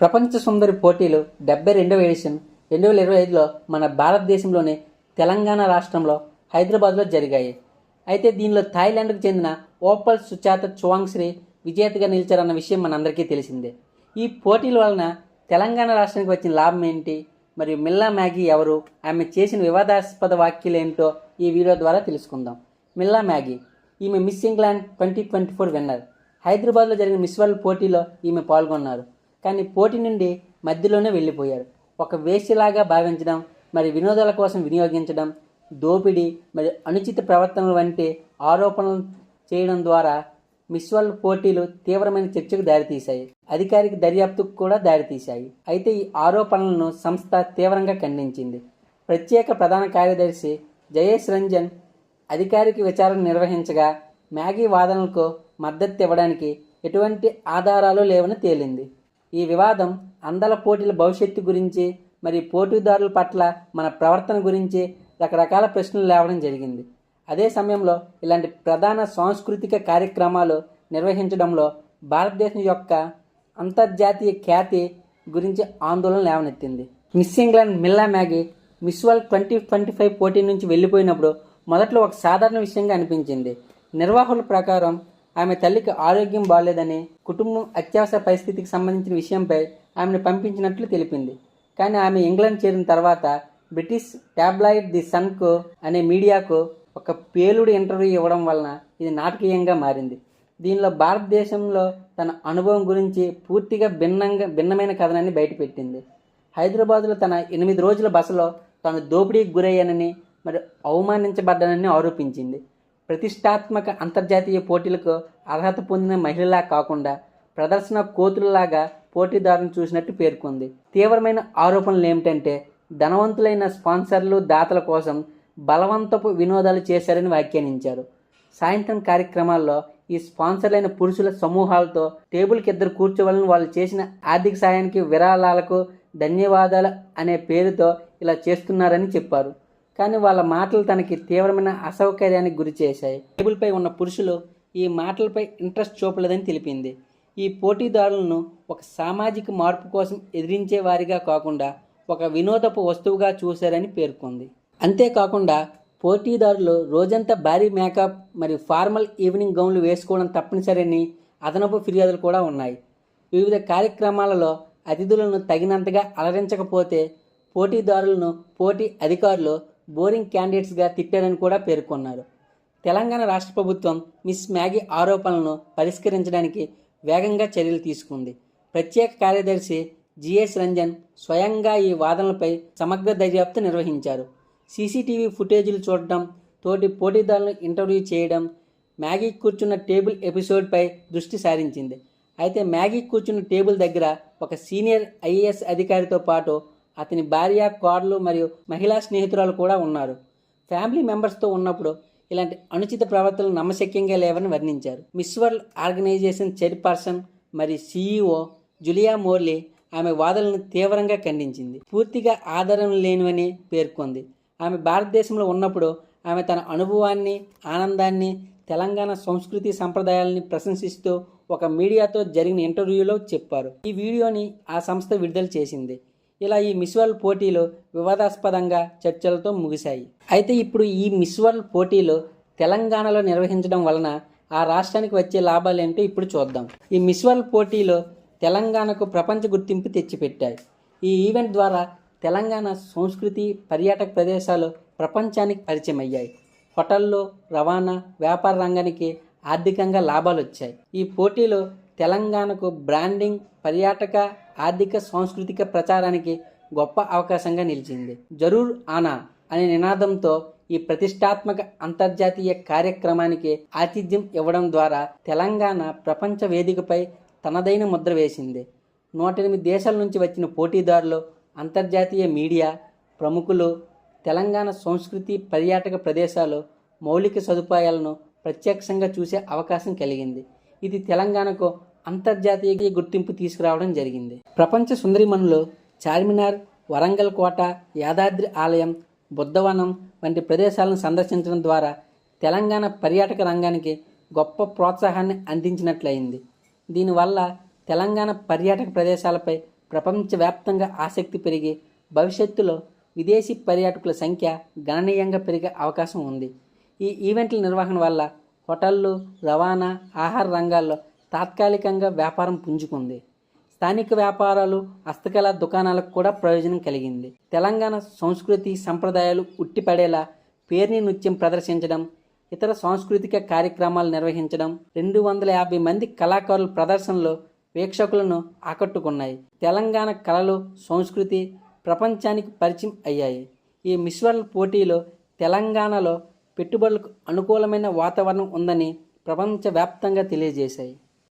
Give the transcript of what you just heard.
ప్రపంచ సుందరి పోటీలు డెబ్బై రెండవ ఎడిషన్ రెండు వేల ఇరవై ఐదులో మన భారతదేశంలోని తెలంగాణ రాష్ట్రంలో హైదరాబాద్లో జరిగాయి. అయితే దీనిలో థాయిలాండ్కు చెందిన ఓపల్ సుచాత చువాంగ్శ్రీ విజేతగా నిలిచారన్న విషయం మనందరికీ తెలిసిందే. ఈ పోటీల వలన తెలంగాణ రాష్ట్రానికి వచ్చిన లాభం ఏంటి? మరియు మిల్లా మ్యాగీ ఎవరు? ఆమె చేసిన వివాదాస్పద వ్యాఖ్యలు ఏంటో ఈ వీడియో ద్వారా తెలుసుకుందాం. మిల్లా మ్యాగీ ఈమె Miss England twenty twenty four winner. హైదరాబాద్లో జరిగిన మిస్ వరల్డ్ పోటీలో ఈమె పాల్గొన్నారు. కానీ పోటీ నుండి మధ్యలోనే వెళ్ళిపోయారు. ఒక వేశ్యలాగా భావించడం మరి వినోదాల కోసం వినియోగించడం దోపిడీ మరి అనుచిత ప్రవర్తనలు వంటి ఆరోపణలు చేయడం ద్వారా మిస్ వరల్డ్ పోటీలు తీవ్రమైన చర్చకు దారితీశాయి. అధికారిక దర్యాప్తుకు కూడా దారితీశాయి. అయితే ఈ ఆరోపణలను సంస్థ తీవ్రంగా ఖండించింది. ప్రత్యేక ప్రధాన కార్యదర్శి జయేష్ రంజన్ అధికారిక విచారణ నిర్వహించగా మ్యాగీ వాదనలకు మద్దతు ఇవ్వడానికి ఎటువంటి ఆధారాలు లేవని తేలింది. ఈ వివాదం అందల పోటీల భవిష్యత్తు గురించి మరియు పోటీదారుల పట్ల మన ప్రవర్తన గురించి రకరకాల ప్రశ్నలు లేవడం జరిగింది. అదే సమయంలో ఇలాంటి ప్రధాన సాంస్కృతిక కార్యక్రమాలు నిర్వహించడంలో భారతదేశం యొక్క అంతర్జాతీయ ఖ్యాతి గురించి ఆందోళన లేవనెత్తింది. Miss England Milla Magee Miss World twenty twenty five పోటీ నుంచి వెళ్ళిపోయినప్పుడు మొదట్లో ఒక సాధారణ విషయంగా అనిపించింది. నిర్వాహకుల ప్రకారం ఆమె తల్లికి ఆరోగ్యం బాగాలేదని కుటుంబం అత్యవసర పరిస్థితికి సంబంధించిన విషయంపై ఆమెను పంపించినట్లు తెలిపింది. కానీ ఆమె ఇంగ్లాండ్ చేరిన తర్వాత బ్రిటిష్ ట్యాబ్లాయిడ్ ది సన్కు అనే మీడియాకు ఒక పేలుడు ఇంటర్వ్యూ ఇవ్వడం వలన ఇది నాటకీయంగా మారింది. దీనిలో భారతదేశంలో తన అనుభవం గురించి పూర్తిగా భిన్నంగా భిన్నమైన కథనాన్ని బయటపెట్టింది. హైదరాబాద్లో తన ఎనిమిది రోజుల బసలో తాను దోపిడీకి గురయ్యానని మరి అవమానించబడ్డానని ఆరోపించింది. ప్రతిష్టాత్మక అంతర్జాతీయ పోటీలకు అర్హత పొందిన మహిళలా కాకుండా ప్రదర్శన కోతులలాగా పోటీదారులను చూసినట్టు పేర్కొంది. తీవ్రమైన ఆరోపణలు ఏమిటంటే ధనవంతులైన స్పాన్సర్లు దాతల కోసం బలవంతపు వినోదాలు చేశారని వ్యాఖ్యానించారు. సాయంత్రం కార్యక్రమాల్లో ఈ స్పాన్సర్లైన పురుషుల సమూహాలతో టేబుల్కి ఇద్దరు కూర్చోవాలని వాళ్ళు చేసిన ఆర్థిక సాయానికి విరాళాలకు ధన్యవాదాలు అనే పేరుతో ఇలా చేస్తున్నారని చెప్పారు. కానీ వాళ్ళ మాటలు తనకి తీవ్రమైన అసౌకర్యానికి గురి చేశాయి. టేబుల్పై ఉన్న పురుషులు ఈ మాటలపై ఇంట్రెస్ట్ చూపలేదని తెలిపింది. ఈ పోటీదారులను ఒక సామాజిక మార్పు కోసం ఎదిరించే వారిగా కాకుండా ఒక వినోదపు వస్తువుగా చూశారని పేర్కొంది. అంతేకాకుండా పోటీదారులు రోజంతా భారీ మేకప్ మరియు ఫార్మల్ ఈవినింగ్ గౌన్లు వేసుకోవడం తప్పనిసరిని అదనపు ఫిర్యాదులు కూడా ఉన్నాయి. వివిధ కార్యక్రమాలలో అతిథులను తగినంతగా అలరించకపోతే పోటీదారులను పోటీ అధికారులు బోరింగ్ క్యాండిడేట్స్గా తిట్టారని కూడా పేర్కొన్నారు. తెలంగాణ రాష్ట్ర ప్రభుత్వం మిస్ మ్యాగీ ఆరోపణలను పరిష్కరించడానికి వేగంగా చర్యలు తీసుకుంది. ప్రత్యేక కార్యదర్శి జిఎస్ రంజన్ స్వయంగా ఈ వాదనలపై సమగ్ర దర్యాప్తు నిర్వహించారు. సీసీటీవీ ఫుటేజీలు చూడడం తోటి పోటీదారులను ఇంటర్వ్యూ చేయడం మ్యాగీ కూర్చున్న టేబుల్ ఎపిసోడ్పై దృష్టి సారించింది. అయితే మ్యాగీ కూర్చున్న టేబుల్ దగ్గర ఒక సీనియర్ ఐఏఎస్ అధికారితో పాటు అతని భార్య కోడలు మరియు మహిళా స్నేహితురాలు కూడా ఉన్నారు. ఫ్యామిలీ మెంబర్స్తో ఉన్నప్పుడు ఇలాంటి అనుచిత ప్రవర్తనలు నమ్మశక్యంగా లేవని వర్ణించారు. మిస్ వరల్డ్ ఆర్గనైజేషన్ చైర్పర్సన్ మరియు సీఈఓ జులియా మోర్లీ ఆమె వాదనలను తీవ్రంగా ఖండించింది. పూర్తిగా ఆధారం లేనివని పేర్కొంది. ఆమె భారతదేశంలో ఉన్నప్పుడు ఆమె తన అనుభవాన్ని ఆనందాన్ని తెలంగాణ సంస్కృతి సంప్రదాయాలని ప్రశంసిస్తూ ఒక మీడియాతో జరిగిన ఇంటర్వ్యూలో చెప్పారు. ఈ వీడియోని ఆ సంస్థ విడుదల చేసింది. ఇలా ఈ మిస్ వరల్డ్ పోటీలు వివాదాస్పదంగా చర్చలతో ముగిశాయి. అయితే ఇప్పుడు ఈ మిస్ వరల్డ్ పోటీలు తెలంగాణలో నిర్వహించడం వలన ఆ రాష్ట్రానికి వచ్చే లాభాలు ఏంటో ఇప్పుడు చూద్దాం. ఈ మిస్ వరల్డ్ పోటీలు తెలంగాణకు ప్రపంచ గుర్తింపు తెచ్చిపెట్టాయి. ఈ ఈవెంట్ ద్వారా తెలంగాణ సంస్కృతి పర్యాటక ప్రదేశాలు ప్రపంచానికి పరిచయం అయ్యాయి హోటల్లో రవాణా వ్యాపార రంగానికి ఆర్థికంగా లాభాలు వచ్చాయి ఈ పోటీలో తెలంగాణకు బ్రాండింగ్ పర్యాటక ఆర్థిక సాంస్కృతిక ప్రచారానికి గొప్ప అవకాశంగా నిలిచింది. జరూర్ ఆనా అనే నినాదంతో ఈ ప్రతిష్టాత్మక అంతర్జాతీయ కార్యక్రమానికి ఆతిథ్యం ఇవ్వడం ద్వారా తెలంగాణ ప్రపంచ వేదికపై తనదైన ముద్ర వేసింది. నూట ఎనిమిది దేశాల నుంచి వచ్చిన పోటీదారులు అంతర్జాతీయ మీడియా ప్రముఖులు తెలంగాణ సంస్కృతి పర్యాటక ప్రదేశాలు మౌలిక సదుపాయాలను ప్రత్యక్షంగా చూసే అవకాశం కలిగింది. ఇది తెలంగాణకు అంతర్జాతీయ గుర్తింపు తీసుకురావడం జరిగింది. ప్రపంచ సుందరిమణులు చార్మినార్ వరంగల్ కోట యాదాద్రి ఆలయం బుద్ధవనం వంటి ప్రదేశాలను సందర్శించడం ద్వారా తెలంగాణ పర్యాటక రంగానికి గొప్ప ప్రోత్సాహాన్ని అందించినట్లయింది. దీనివల్ల తెలంగాణ పర్యాటక ప్రదేశాలపై ప్రపంచవ్యాప్తంగా ఆసక్తి పెరిగి భవిష్యత్తులో విదేశీ పర్యాటకుల సంఖ్య గణనీయంగా పెరిగే అవకాశం ఉంది. ఈ ఈవెంట్ల నిర్వహణ వల్ల హోటళ్ళు రవాణా ఆహార రంగాల్లో తాత్కాలికంగా వ్యాపారం పుంజుకుంది. స్థానిక వ్యాపారాలు హస్తకళ దుకాణాలకు కూడా ప్రయోజనం కలిగింది. తెలంగాణ సంస్కృతి సంప్రదాయాలు ఉట్టిపడేలా పేర్ని నృత్యం ప్రదర్శించడం ఇతర సాంస్కృతిక కార్యక్రమాలు నిర్వహించడం రెండు వందల యాభై మంది కళాకారుల ప్రదర్శనలు వీక్షకులను ఆకట్టుకున్నాయి. తెలంగాణ కళలు సంస్కృతి ప్రపంచానికి పరిచయం అయ్యాయి. ఈ మిస్ వరల్డ్ పోటీలో తెలంగాణలో పెట్టుబడులకు అనుకూలమైన వాతావరణం ఉందని ప్రపంచవ్యాప్తంగా తెలియజేశాయి.